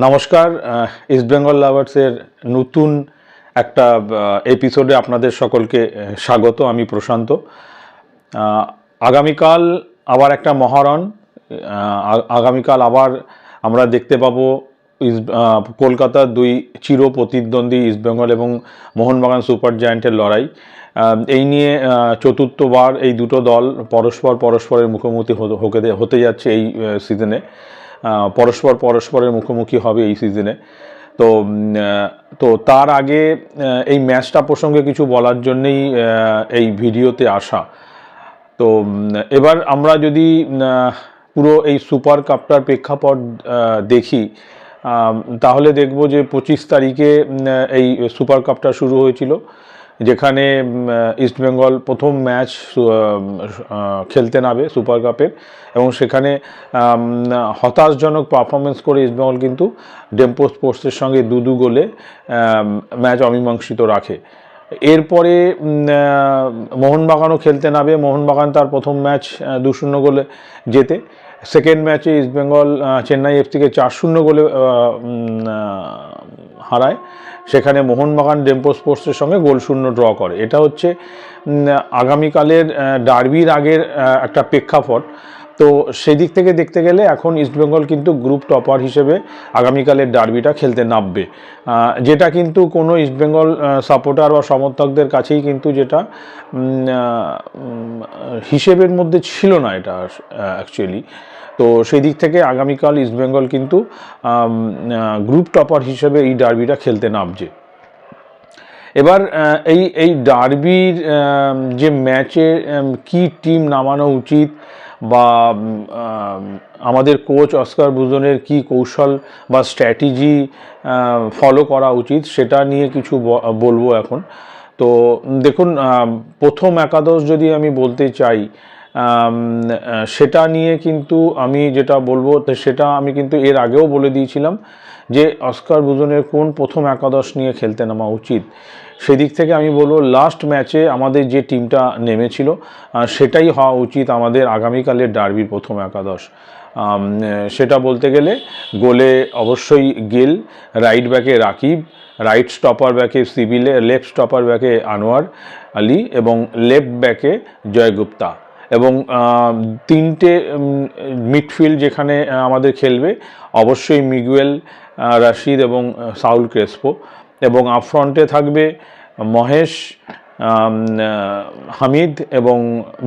নমস্কার ইস্ট বেঙ্গল লাভার্সের নতুন একটা এপিসোডে আপনাদের সকলকে স্বাগত, আমি প্রশান্ত। আগামীকাল আবার একটা মহারণ আগামীকাল আবার আমরা দেখতে পাবো ইস্ট কলকাতার দুই চির প্রতিদ্বন্দ্বী ইস্টবেঙ্গল এবং মোহনবাগান সুপার জায়ান্টের লড়াই। এই নিয়ে চতুর্থবার এই দুটো দল পরস্পর পরস্পরের মুখোমুখি হতে- হতে- যাচ্ছে এই সিজনে পরস্পর পরস্পরের মুখোমুখি হবে এই সিজনে তো তো তার আগে এই ম্যাচটা প্রসঙ্গে কিছু বলার জন্যেই এই ভিডিওতে আসা। তো এবার আমরা যদি পুরো এই সুপার কাপটার প্রেক্ষাপট দেখি তাহলে দেখব যে পঁচিশ তারিখে এই সুপার কাপটা শুরু হয়েছিল। যেখানে ইস্টবেঙ্গল প্রথম ম্যাচ খেলতে নামে সুপার কাপের এবং সেখানে হতাশজনক পারফরমেন্স করে ইস্টবেঙ্গল কিন্তু ডেম্পো স্পোর্টসের সঙ্গে দু দু গোলে ম্যাচ অমীমাংসিত রাখে। এরপরে মোহনবাগানও খেলতে নামে। মোহনবাগান তার প্রথম ম্যাচ দু শূন্য গোলে জেতে। সেকেন্ড ম্যাচে ইস্টবেঙ্গল চেন্নাই এফসিকে চার শূন্য গোলে হারায়। সেখানে মোহনবাগান ডেম্পো স্পোর্টসের সঙ্গে গোল শূন্য ড্র করে। এটা হচ্ছে আগামীকালের ডার্বির আগের একটা প্রেক্ষাপট। তো সেদিক থেকে দেখতে গেলে এখন ইস্টবেঙ্গল কিন্তু গ্রুপ টপার হিসেবে আগামীকালের ডার্বিটা খেলতে নামবে। যেটা কিন্তু কোনো ইস্টবেঙ্গল সাপোর্টার বা সমর্থকদের কাছেই কিন্তু যেটা হিসেবের মধ্যে ছিল না এটা অ্যাকচুয়ালি তো সেই দিক থেকে আগামীকাল ইস্টবেঙ্গল কিন্তু গ্রুপ টপার হিসেবে এই ডার্বিটা খেলতে নামছে। এবার এই এই ডার্বির যে ম্যাচে কি টিম নামানো উচিত বা আমাদের কোচ অস্কার বুজনের কি কৌশল বা স্ট্র্যাটেজি ফলো করা উচিত সেটা নিয়ে কিছু বলব এখন। তো দেখুন প্রথম একাদশ যদি আমি বলতে চাই সেটা নিয়ে কিন্তু আমি যেটা বলব সেটা আমি কিন্তু এর আগেও বলে দিয়েছিলাম যে অস্কার বুজনের কোন প্রথম একাদশ নিয়ে খেলতে নামা উচিত। সেদিক থেকে আমি বলব লাস্ট ম্যাচে আমাদের যে টিমটা নেমেছিল সেটাই হওয়া উচিত আমাদের আগামীকালের ডার্বির প্রথম একাদশ। সেটা বলতে গেলে গোলে অবশ্যই গেল রাইট ব্যাকে রাকিব রাইট স্টপার ব্যাকে সিভিলে লেফট স্টপার ব্যাকে আনোয়ার আলী এবং লেফট ব্যাকে জয়গুপ্তা। এবং তিনটে মিডফিল্ড যেখানে আমাদের খেলবে, অবশ্যই মিগুয়েল রাশিদ এবং সাউল ক্রেসপো এবং আপফ্রন্টে থাকবে মহেশ হামিদ এবং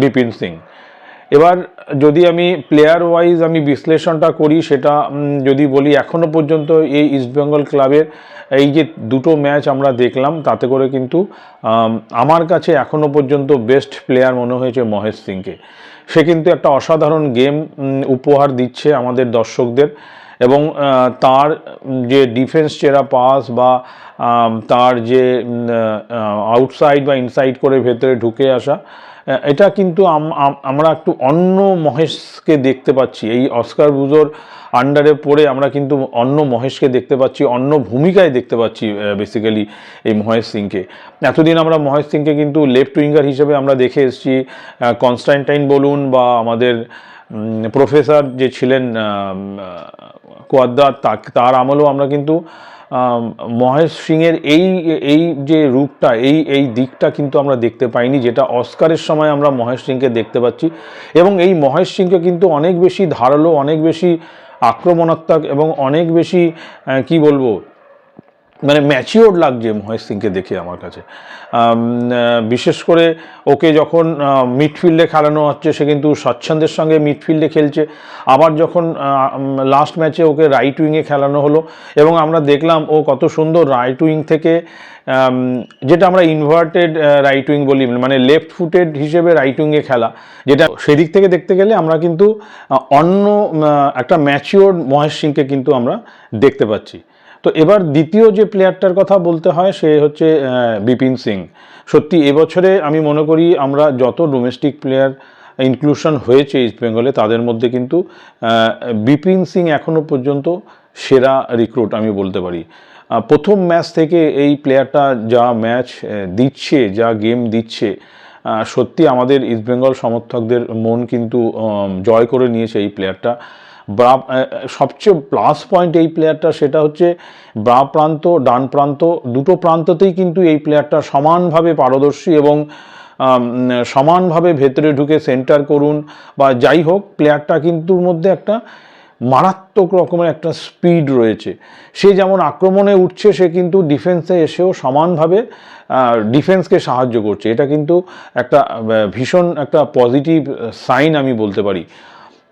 বিপিন সিং। এবার যদি আমি প্লেয়ার ওয়াইজ আমি বিশ্লেষণটা করি সেটা যদি বলি এখনও পর্যন্ত এই ইস্টবেঙ্গল ক্লাবের এই যে দুটো ম্যাচ আমরা দেখলাম, তাতে করে কিন্তু আমার কাছে এখনও পর্যন্ত বেস্ট প্লেয়ার মনে হয়েছে মহেশ সিংকে। সে কিন্তু একটা অসাধারণ গেম উপহার দিচ্ছে আমাদের দর্শকদের এবং তার যে ডিফেন্স চেরা পাস বা তার যে আউটসাইড বা ইনসাইড করে ভেতরে ঢুকে আসা এটা কিন্তু আম- আম- আমরা একটু অন্য মহেশকে দেখতে পাচ্ছি। এই অস্কার বুজোর আন্ডারে পড়ে আমরা কিন্তু অন্য মহেশকে দেখতে পাচ্ছি, অন্য ভূমিকায় দেখতে পাচ্ছি বেসিক্যালি এই মহেশ সিংকে। এতদিন আমরা মহেশ সিংকে কিন্তু লেফট উইঙ্গার হিসেবে আমরা দেখে এসেছি। কনস্ট্যান্টাইন বলুন বা আমাদের প্রফেসর যে ছিলেন কোয়াদ্দার তার আমলেও আমরা কিন্তু মহেশ সিংয়ের এই এই যে রূপটা, এই এই দিকটা কিন্তু আমরা দেখতে পাইনি, যেটা অস্কারের সময় আমরা মহেশ সিংকে দেখতে পাচ্ছি। এবং এই মহেশ সিংকে কিন্তু অনেক বেশি ধারালো, অনেক বেশি আক্রমণাত্মক এবং অনেক বেশি কি বলব মানে ম্যাচিওর লাগছে মহেশ সিংকে দেখে আমার কাছে। বিশেষ করে ওকে যখন মিডফিল্ডে খেলানো হচ্ছে, সে কিন্তু স্বচ্ছন্দের সঙ্গে মিডফিল্ডে খেলছে। আবার যখন লাস্ট ম্যাচে ওকে রাইট উইংয়ে খেলানো হলো, এবং আমরা দেখলাম ও কত সুন্দর রাইট উইং থেকে যেটা আমরা ইনভার্টেড রাইট উইং বলি মানে লেফট ফুটেড হিসেবে রাইট উইংয়ে খেলা। যেটা সেদিক থেকে দেখতে গেলে আমরা কিন্তু অন্য একটা ম্যাচিওর মহেশ সিংকে কিন্তু আমরা দেখতে পাচ্ছি। তো এবার দ্বিতীয় যে প্লেয়ারটার কথা বলতে হয়, সে হচ্ছে বিপিন সিং। সত্যি, এবছরে আমি মনে করি আমরা যত ডোমেস্টিক প্লেয়ার ইনক্লুশন হয়েছে ইস্ট বেঙ্গলে তাদের মধ্যে কিন্তু বিপিন সিং এখনও পর্যন্ত সেরা রিক্রুট আমি বলতে পারি। প্রথম ম্যাচ থেকে এই প্লেয়ারটা যা ম্যাচ দিচ্ছে, যা গেম দিচ্ছে সত্যি আমাদের ইস্টবেঙ্গল সমর্থকদের মন কিন্তু জয় করে নিয়েছে এই প্লেয়ারটা সবচেয়ে প্লাস পয়েন্ট এই প্লেয়ারটা সেটা হচ্ছে বা প্রান্ত, ডান প্রান্ত, দুটো প্রান্ততেই কিন্তু এই প্লেয়ারটা সমানভাবে পারদর্শী এবং সমানভাবে ভেতরে ঢুকে সেন্টার করুন বা যাই হোক প্লেয়ারটা কিন্তু মধ্যে একটা মারাত্মক রকমের একটা স্পিড রয়েছে। সে যেমন আক্রমণে উঠছে, সে কিন্তু ডিফেন্সে এসেও সমানভাবে ডিফেন্সকে সাহায্য করছে। এটা কিন্তু একটা ভীষণ একটা পজিটিভ সাইন আমি বলতে পারি।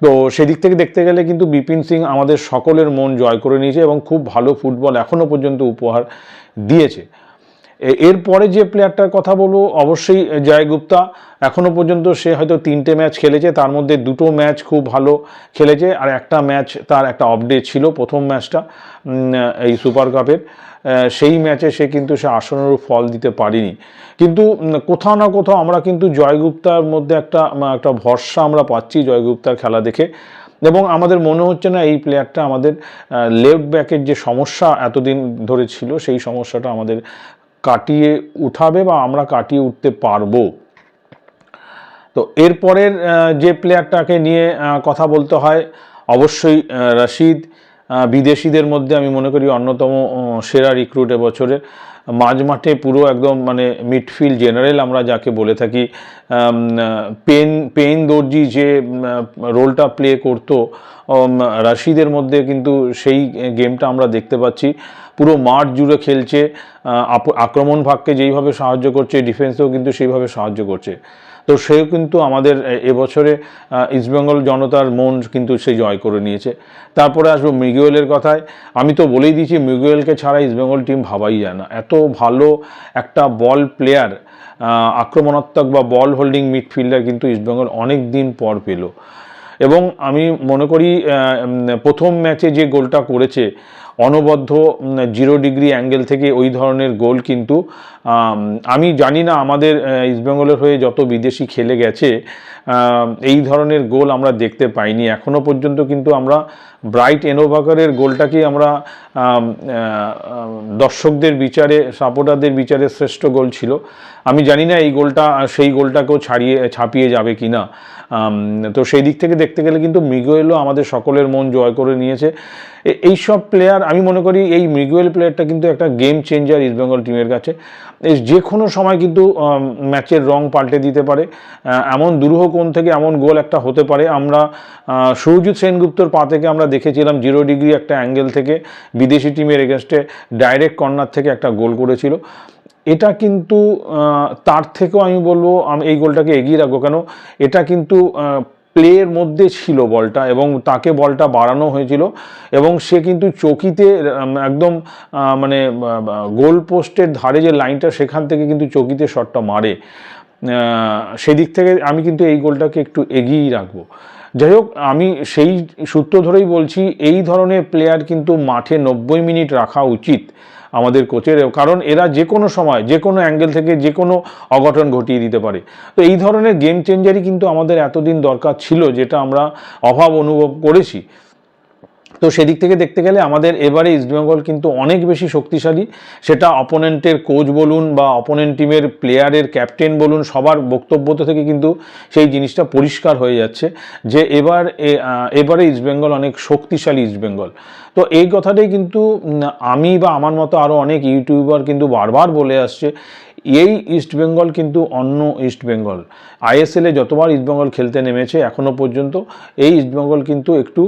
তো সেদিক থেকে দেখতে গেলে কিন্তু বিপিন সিং আমাদের সকলের মন জয় করে নিয়েছে এবং খুব ভালো ফুটবল এখনও পর্যন্ত উপহার দিয়েছে। এরপরে যে প্লেয়ারটার কথা বলব, অবশ্যই জয় গুপ্তা এখনও পর্যন্ত সে হয়তো তিনটে ম্যাচ খেলেছে, তার মধ্যে দুটো ম্যাচ খুব ভালো খেলেছে, আর একটা ম্যাচ তার একটা আপডেট ছিল প্রথম ম্যাচটা এই সুপার কাপের সেই ম্যাচে সে কিন্তু সে আশানুরূপ ফল দিতে পারেনি। কিন্তু কোথাও না কোথাও আমরা কিন্তু জয়গুপ্তার মধ্যে একটা একটা ভরসা আমরা পাচ্ছি জয়গুপ্তার খেলা দেখে। এবং আমাদের মনে হচ্ছে না এই প্লেয়ারটা আমাদের লেফট ব্যাকের যে সমস্যা এতদিন ধরে ছিল, সেই সমস্যাটা আমাদের কাটিয়ে উঠাবে বা আমরা কাটিয়ে উঠতে পারব। তো এরপরের যে প্লেয়ারটাকে নিয়ে কথা বলতে হয়, অবশ্যই রশিদ বিদেশিদের মধ্যে আমি মনে করি অন্যতম সেরা রিক্রুট এবছরের। মাঝ মাঠে পুরো একদম মানে মিডফিল্ড জেনারেল আমরা যাকে বলে থাকি পেন পেন দর্জি যে রোলটা প্লে করতো রাশিদের মধ্যে কিন্তু সেই গেমটা আমরা দেখতে পাচ্ছি। পুরো মাঠ জুড়ে খেলছে আক্রমণ ভাগকে যেইভাবে সাহায্য করছে ডিফেন্সেও কিন্তু সেইভাবে সাহায্য করছে। তো সেও কিন্তু আমাদের এবছরে ইস্টবেঙ্গল জনতার মন কিন্তু সে জয় করে নিয়েছে। তারপরে আসব মিগুয়েলের কথায়। আমি তো বলেই দিয়েছি মিগুয়েলকে ছাড়া ইস্টবেঙ্গল টিম ভাবাই যায় না। এত ভালো একটা বল প্লেয়ার আক্রমণাত্মক বা বল হোল্ডিং মিডফিল্ডার কিন্তু ইস্টবেঙ্গল অনেক দিন পর পেল। এবং আমি মনে করি প্রথম ম্যাচে যে গোলটা করেছে অনবদ্য জিরো ডিগ্রি অ্যাঙ্গেল থেকে ওই ধরনের গোল কিন্তু, আমি জানি না আমাদের ইস্টবেঙ্গলের হয়ে যত বিদেশি খেলে গেছে এই ধরনের গোল আমরা দেখতে পাইনি। এখনও পর্যন্ত কিন্তু আমরা ব্রাইট এনোভাকারের গোলটাকেই আমরা দর্শকদের বিচারে সাপোর্টারদের বিচারে শ্রেষ্ঠ গোল ছিল। আমি জানি না এই গোলটা সেই গোলটাকেও ছাড়িয়ে, ছাপিয়ে যাবে কি না তো সেই দিক থেকে দেখতে গেলে কিন্তু মিগুয়েলও আমাদের সকলের মন জয় করে নিয়েছে। এইসব প্লেয়ার আমি মনে করি এই মিগুয়েল প্লেয়ারটা কিন্তু একটা গেম চেঞ্জার ইস্টবেঙ্গল টিমের কাছে। যে কোনো সময় কিন্তু ম্যাচের রং পাল্টে দিতে পারে। এমন দুরূহ কোণ থেকে এমন গোল একটা হতে পারে। আমরা আহ, সুরজিৎ সেনগুপ্তর পা থেকে আমরা দেখেছিলাম জিরো ডিগ্রি একটা অ্যাঙ্গেল থেকে বিদেশি টিমের এগেনস্টে ডাইরেক্ট কর্নার থেকে একটা গোল করেছিল। এটা কিন্তু তার থেকেও আমি বলব আমি এই গোলটাকে এগিয়ে রাখব। কেন? এটা কিন্তু প্লের মধ্যে ছিল বলটা এবং তাকে বলটা বাড়ানো হয়েছিল এবং সে কিন্তু চকিতে একদম মানে গোল পোস্টের ধারে যে লাইনটা সেখান থেকে কিন্তু চকিতে শটটা মারে। সেদিক থেকে আমি কিন্তু এই গোলটাকে একটু এগিয়েই রাখব। যাই হোক, আমি সেই সূত্র ধরেই বলছি, এই ধরনের প্লেয়ার কিন্তু মাঠে নব্বই মিনিট রাখা উচিত। আমাদের কোচের, কারণ এরা যে কোনো সময়, যে কোনো অ্যাঙ্গেল থেকে যে কোনো অঘটন ঘটিয়ে দিতে পারে। তো এই ধরনের গেম চেঞ্জারই কিন্তু আমাদের এতদিন দরকার ছিল, যেটা আমরা অভাব অনুভব করেছি। তো সেদিক থেকে দেখতে গেলে আমাদের এবারে ইস্টবেঙ্গল কিন্তু অনেক বেশি শক্তিশালী। সেটা অপোনেন্টের কোচ বলুন বা অপোনেন্ট টিমের প্লেয়ারের ক্যাপ্টেন বলুন, সবার বক্তব্য থেকে কিন্তু সেই জিনিসটা পরিষ্কার হয়ে যাচ্ছে যে এবার এবারে ইস্টবেঙ্গল অনেক শক্তিশালী ইস্টবেঙ্গল তো এই কথাটাই কিন্তু আমি বা আমার মতো আরও অনেক ইউটিউবার কিন্তু বারবার বলে আসছে এই ইস্টবেঙ্গল কিন্তু অন্য ইস্টবেঙ্গল আইএসএলে যতবার ইস্টবেঙ্গল খেলতে নেমেছে এখনও পর্যন্ত, এই ইস্টবেঙ্গল কিন্তু একটু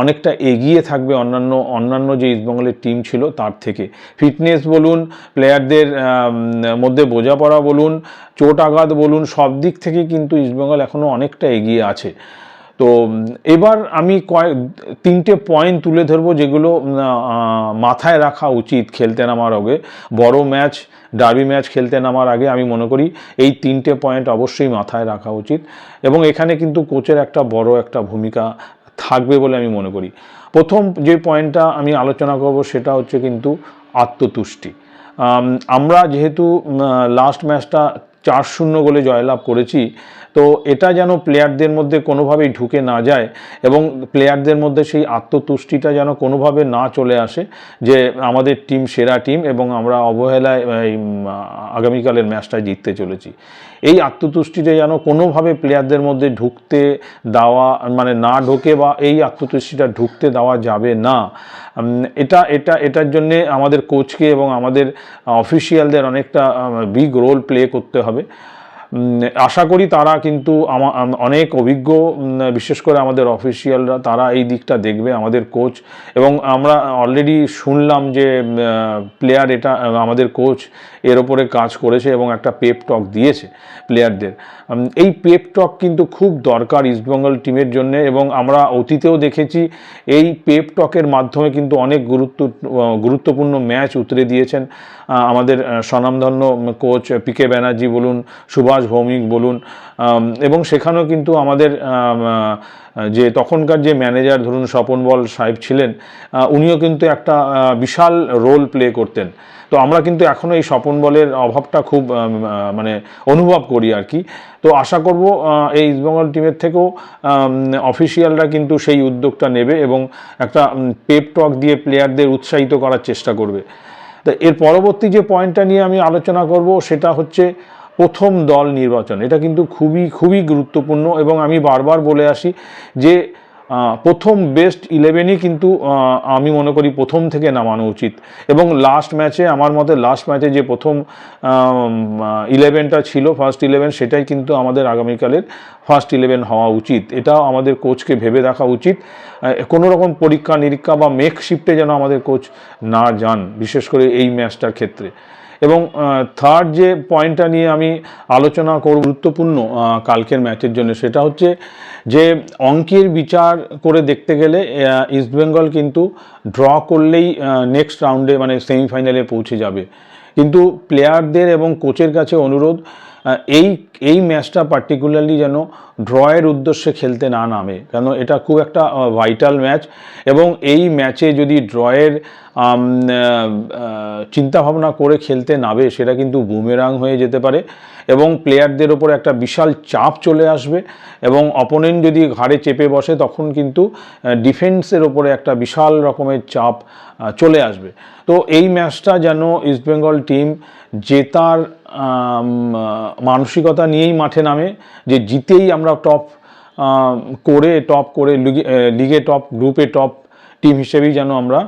অনেকটা এগিয়ে থাকবে অন্যান্য অন্যান্য যে ইস্টবেঙ্গলের টিম ছিল তার থেকে। ফিটনেস বলুন প্লেয়ারদের মধ্যে বোঝাপড়া বলুন, চোট আঘাত বলুন, সব দিক থেকে কিন্তু ইস্টবেঙ্গল এখনও অনেকটা এগিয়ে আছে। তো, এবার আমি কয়েক, তিনটে পয়েন্ট তুলে ধরবো যেগুলো মাথায় রাখা উচিত খেলতে নামার আগে। বড় ম্যাচ ডার্বি ম্যাচ খেলতে নামার আগে আমি মনে করি এই তিনটে পয়েন্ট অবশ্যই মাথায় রাখা উচিত এবং এখানে কিন্তু কোচের একটা বড় একটা ভূমিকা থাকবে বলে আমি মনে করি। প্রথম যে পয়েন্টটা আমি আলোচনা করব সেটা হচ্ছে কিন্তু আত্মতুষ্টি। আমরা যেহেতু লাস্ট ম্যাচটা চার শূন্য গোলে জয়লাভ করেছি তো এটা যেন প্লেয়ারদের মধ্যে কোনোভাবেই ঢুকে না যায় এবং প্লেয়ারদের মধ্যে সেই আত্মতুষ্টিটা যেন কোনোভাবে না চলে আসে যে আমাদের টিম সেরা টিম এবং আমরা অবহেলায়, এই আগামীকালের ম্যাচটা জিততে চলেছি। এই আত্মতুষ্টিটা যেন কোনোভাবে প্লেয়ারদের মধ্যে ঢুকতে দেওয়া মানে না ঢোকে বা এই আত্মতুষ্টিটা ঢুকতে দেওয়া যাবে না। এটা এটা, এটার জন্যে আমাদের কোচকে এবং আমাদের, অফিসিয়ালদের অনেকটা বিগ রোল প্লে করতে হবে। আশা করি তারা কিন্তু অনেক অভিজ্ঞ বিশেষ করে আমাদের অফিসিয়ালরা তারা এই দিকটা দেখবে, আমাদের কোচ এবং আমরা অলরেডি শুনলাম যে প্লেয়ার এটা আমাদের কোচ এর ওপরে কাজ করেছে এবং একটা পেপ টক দিয়েছে প্লেয়ারদের এই পেপ টক কিন্তু খুব দরকার ইস্টবেঙ্গল টিমের জন্য এবং আমরা অতীতেও দেখেছি, এই পেপ টকের মাধ্যমে কিন্তু অনেক গুরুত্ব গুরুত্বপূর্ণ ম্যাচ উতরে দিয়েছেন আমাদের স্বনামধন্য কোচ পি কে ব্যানার্জি বলুন, সুভাষ ভৌমিক বলুন এবং সেখানেও কিন্তু আমাদের যে তখনকার যে ম্যানেজার, ধরুন স্বপন বল সাহেব ছিলেন উনিও কিন্তু একটা বিশাল রোল প্লে করতেন। তো আমরা কিন্তু এখনও এই স্বপন বলের অভাবটা খুব মানে অনুভব করি আর কি। তো আশা করব এই ইস্টবেঙ্গল টিমের থেকেও অফিসিয়ালরা কিন্তু সেই উদ্যোগটা নেবে এবং একটা পেপ টক দিয়ে প্লেয়ারদের উৎসাহিত করার চেষ্টা করবে। তো এর পরবর্তী যে পয়েন্টটা নিয়ে আমি আলোচনা করব, সেটা হচ্ছে প্রথম দল নির্বাচন। এটা কিন্তু খুবই খুবই গুরুত্বপূর্ণ এবং আমি বারবার বলে আসি যে প্রথম বেস্ট ইলেভেনই কিন্তু আমি মনে করি প্রথম থেকে নামানো উচিত। এবং লাস্ট ম্যাচে আমার মতে লাস্ট ম্যাচে যে প্রথম ইলেভেনটা ছিল ফার্স্ট ইলেভেন সেটাই কিন্তু আমাদের আগামীকালের ফার্স্ট ইলেভেন হওয়া উচিত। এটাও আমাদের কোচকে ভেবে দেখা উচিত। কোনো রকম পরীক্ষা, নিরীক্ষা বা মেক শিফটে যেন আমাদের কোচ না যান, বিশেষ করে এই ম্যাচটার ক্ষেত্রে। এবং থার্ড যে পয়েন্টটা নিয়ে আমি আলোচনা করব, গুরুত্বপূর্ণ কালকের ম্যাচের জন্য, সেটা হচ্ছে যে অঙ্কের বিচার করে দেখতে গেলে ইস্টবেঙ্গল কিন্তু ড্র করলেই নেক্সট রাউন্ডে মানে সেমিফাইনালে পৌঁছে যাবে। কিন্তু প্লেয়ারদের এবং কোচের কাছে অনুরোধ এই এই ম্যাচটা পার্টিকুলারলি যেন ড্রয়ের উদ্দেশ্যে খেলতে না নামে। কেন এটা খুব একটা ভাইটাল ম্যাচ এবং এই ম্যাচে যদি ড্রয়ের চিন্তাভাবনা করে খেলতে নামে, সেটা কিন্তু বুমেরাং হয়ে যেতে পারে এবং প্লেয়ারদের ওপর একটা বিশাল চাপ চলে আসবে এবং অপোনেন্ট যদি ঘাড়ে চেপে বসে, তখন কিন্তু ডিফেন্সের ওপরে একটা বিশাল রকমের চাপ চলে আসবে। তো এই ম্যাচটা যেন ইস্টবেঙ্গল টিম জেতার মানসিকতা নিয়েই মাঠে নামে, যে জিতেই আমরা টপ করে টপ করে লিগে টপ গ্রুপে টপ টিম হিসেবেই যেন আমরা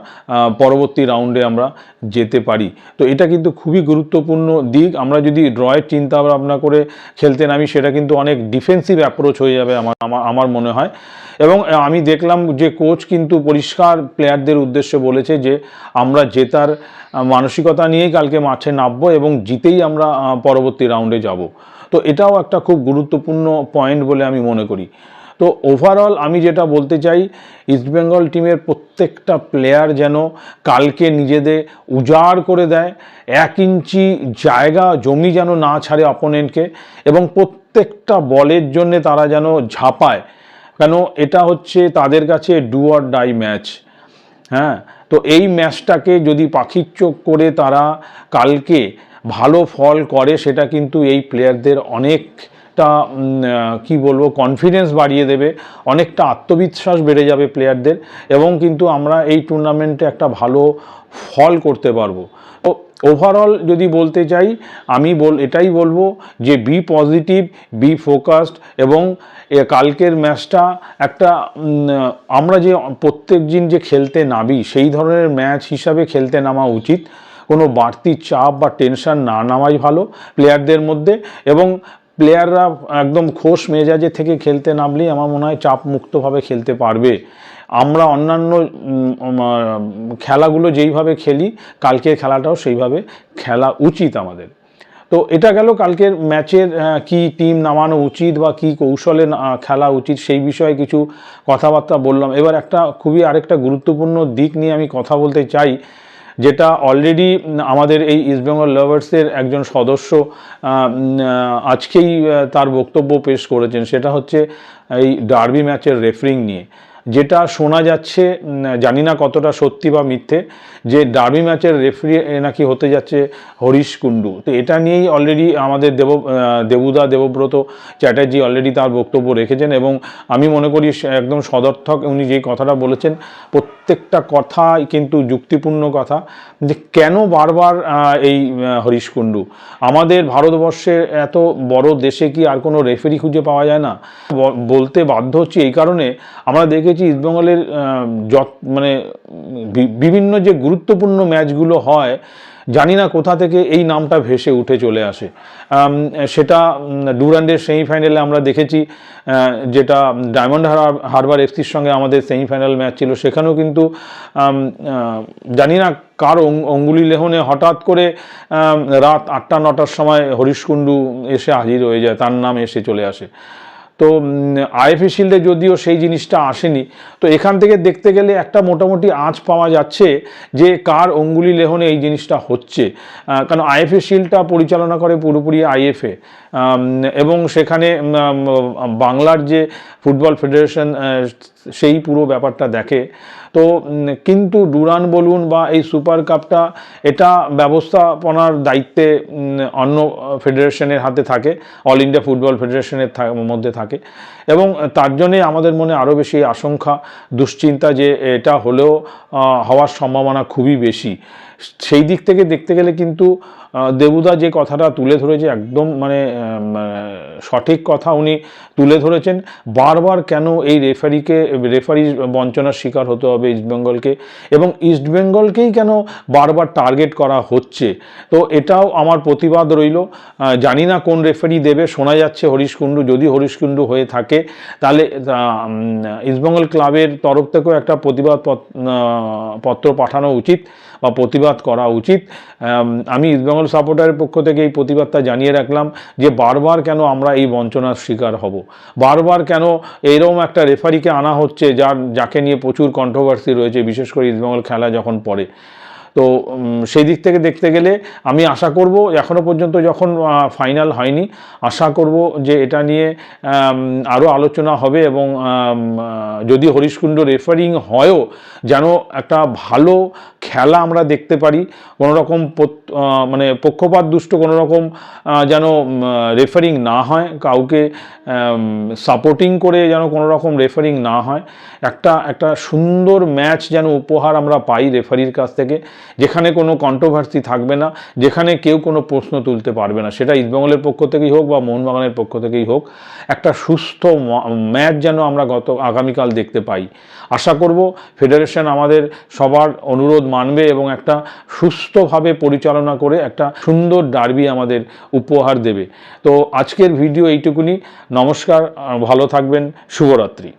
পরবর্তী রাউন্ডে আমরা যেতে পারি। তো এটা কিন্তু খুবই গুরুত্বপূর্ণ দিক। আমরা যদি ড্রয়ের চিন্তা ভাবনা করে খেলতে নামি, সেটা কিন্তু অনেক ডিফেন্সিভ অ্যাপ্রোচ হয়ে যাবে আমার আমার মনে হয়। এবং আমি দেখলাম যে কোচ কিন্তু পরিষ্কার প্লেয়ারদের উদ্দেশ্যে বলেছে যে, আমরা জেতার মানসিকতা নিয়েই কালকে মাঠে নামবো এবং জিতেই আমরা পরবর্তী রাউন্ডে যাব। তো এটাও একটা খুব গুরুত্বপূর্ণ পয়েন্ট বলে আমি মনে করি। তো ওভারঅল আমি যেটা বলতে চাই ইস্টবেঙ্গল টিমের প্রত্যেকটা প্লেয়ার যেন কালকে নিজেদের উজাড় করে দেয়, এক ইঞ্চি জায়গা, জমি যেন না ছাড়ে অপোনেন্টকে এবং প্রত্যেকটা বলের জন্যে তারা যেন ঝাঁপায়। কেন? এটা হচ্ছে তাদের কাছে ডু অর ডাই ম্যাচ হ্যাঁ? তো এই ম্যাচটাকে যদি পাখির চোখ করে তারা কালকে ভালো ফল করে, সেটা কিন্তু এই প্লেয়ারদের অনেকটা কি বলব কনফিডেন্স বাড়িয়ে দেবে, অনেকটা আত্মবিশ্বাস বেড়ে যাবে প্লেয়ারদের এবং কিন্তু আমরা এই টুর্নামেন্টে একটা ভালো ফল করতে পারব। তো ওভারঅল যদি বলতে চাই, আমি বল, এটাই বলব যে বি পজিটিভ বি ফোকাসড এবং কালকের ম্যাচটা একটা আমরা যে প্রত্যেক দিন যে খেলতে নামি, সেই ধরনের ম্যাচ হিসাবে খেলতে নামা উচিত। কোনো বাড়তি চাপ বা টেনশন না নামাই ভালো প্লেয়ারদের মধ্যে এবং প্লেয়াররা একদম খোশ মেজাজে থেকে খেলতে নামলেই আমার মনে হয় চাপ মুক্তভাবে খেলতে পারবে। আমরা অন্যান্য খেলাগুলো যেইভাবে খেলি, কালকের খেলাটাও সেইভাবে খেলা উচিত আমাদের। তো এটা গেল কালকের ম্যাচের কি টিম নামানো উচিত বা কি কৌশলে খেলা উচিত সেই বিষয়ে কিছু কথাবার্তা বললাম। এবার একটা খুবই আরেকটা গুরুত্বপূর্ণ দিক নিয়ে আমি কথা বলতে চাই। যেটা অলরেডি আমাদের এই ইস্টবেঙ্গল লাভার্সের একজন সদস্য আজকেই তার বক্তব্য পেশ করেছেন। সেটা হচ্ছে এই ডার্বি ম্যাচের রেফারিং নিয়ে। যেটা শোনা যাচ্ছে জানি না কতটা সত্যি বা মিথ্যে, যে ডার্বি ম্যাচের রেফারি নাকি হতে যাচ্ছে হরিশ কুণ্ডু। তো এটা নিয়েই অলরেডি আমাদের দেব দেবুদা, দেবব্রত চ্যাটার্জি অলরেডি তার বক্তব্য রেখেছেন এবং আমি মনে করি একদম সদর্থক, উনি যেই কথাটা বলেছেন, প্রত্যেকটা কথাই কিন্তু যুক্তিপূর্ণ কথা, যে কেন বারবার এই হরিশ কুণ্ডু? আমাদের ভারতবর্ষের এত বড় দেশে কি আর কোনো রেফারি খুঁজে পাওয়া যায় না? বলতে বাধ্য হচ্ছি এই কারণে, আমরা দেখেছি ইস্টবেঙ্গলের যত মানে বিভিন্ন যে গুরুত্বপূর্ণ ম্যাচগুলো হয়, জানি না কোথা থেকে এই নামটা ভেসে উঠে চলে আসে। সেটা ডুরান্ডের সেমিফাইনালে আমরা দেখেছি যেটা ডায়মন্ড হার- হারবার এফসির সঙ্গে আমাদের সেমিফাইনাল ম্যাচ ছিল। সেখানেও কিন্তু জানি না কার অঙ্গুলি লেহনে হঠাৎ করে রাত আটটা, নটার সময় হরিশকুণ্ডু এসে হাজির হয়ে যায়, তার নাম এসে চলে আসে। তো আইএফএ শিল্ডে যদিও সেই জিনিসটা আসেনি, তো এখান থেকে দেখতে গেলে একটা মোটামুটি আঁচ পাওয়া যাচ্ছে যে কার অঙ্গুলি লেহনে এই জিনিসটা হচ্ছে। কারণ আইএফএ শিল্ডটা পরিচালনা করে পুরোপুরি আইএফএ এবং সেখানে বাংলার যে ফুটবল ফেডারেশন সেই পুরো ব্যাপারটা দেখে। তো কিন্তু ডুরান বলুন বা এই সুপার কাপটা, এটা ব্যবস্থাপনার দায়িত্বে অন্য ফেডারেশনের হাতে থাকে, অল ইন্ডিয়া ফুটবল ফেডারেশনের মধ্যে থাকে। এবং তার জন্যে আমাদের মনে আরও বেশি আশঙ্কা, দুশ্চিন্তা যে এটা হলেও হওয়ার সম্ভাবনা খুবই বেশি। সেই দিক থেকে দেখতে গেলে কিন্তু দেবুদা যে কথাটা তুলে ধরেছে, একদম মানে সঠিক কথা উনি তুলে ধরেছেন। বারবার কেন এই রেফারিকে রেফারি বঞ্চনার শিকার হতে হবে ইস্টবেঙ্গলকে এবং ইস্টবেঙ্গলকেই কেন বারবার টার্গেট করা হচ্ছে? তো এটাও আমার প্রতিবাদ রইল। জানি না কোন রেফারি দেবে, শোনা যাচ্ছে হরিশ কুণ্ডু। যদি হরিশ কুণ্ডু হয়ে থাকে, তাহলে ইস্টবেঙ্গল ক্লাবের তরফ থেকেও একটা প্রতিবাদ পত্র পাঠানো উচিত। বা প্রতিবাদ করা উচিত। আমি ইস্টবেঙ্গল সাপোর্টারের পক্ষ থেকে এই প্রতিবাদটা জানিয়ে রাখলাম যে বারবার কেন আমরা এই বঞ্চনার শিকার হব? বারবার কেন এইরকম একটা রেফারিকে আনা হচ্ছে যার, যাকে নিয়ে প্রচুর কন্ট্রোভার্সি রয়েছে, বিশেষ করে ইস্টবেঙ্গল খেলা যখন পড়ে? তো সেই দিক থেকে দেখতে গেলে আমি আশা করব এখনও পর্যন্ত যখন ফাইনাল হয়নি আশা করব যে এটা নিয়ে আরও আলোচনা হবে এবং যদি হরিশকুণ্ড রেফারিং হয়ও যেন একটা ভালো খেলা আমরা দেখতে পারি কোনো রকম পত- আহ, মানে পক্ষপাত দুষ্ট কোনো রকম যেন রেফারিং না হয় কাউকে সাপোর্টিং করে যেন কোনো রকম রেফারিং না হয় একটা একটা সুন্দর ম্যাচ যেন উপহার আমরা পাই রেফারির কাছ থেকে যেখানে কোনো কন্ট্রোভার্সি থাকবে না, যেখানে কেউ কোনো প্রশ্ন তুলতে পারবে না। সেটা ইস্টবেঙ্গলের পক্ষ থেকেই হোক বা মোহনবাগানের পক্ষ থেকেই হোক, একটা সুস্থ ম্যাচ যেন আমরা গত, আগামীকাল দেখতে পাই। আশা করব ফেডারেশন আমাদের সবার অনুরোধ মানবে এবং একটা সুস্থভাবে পরিচালনা করে একটা সুন্দর ডার্বি আমাদের উপহার দেবে। তো আজকের ভিডিও এইটুকুনি। নমস্কার ভালো থাকবেন। শুভরাত্রি।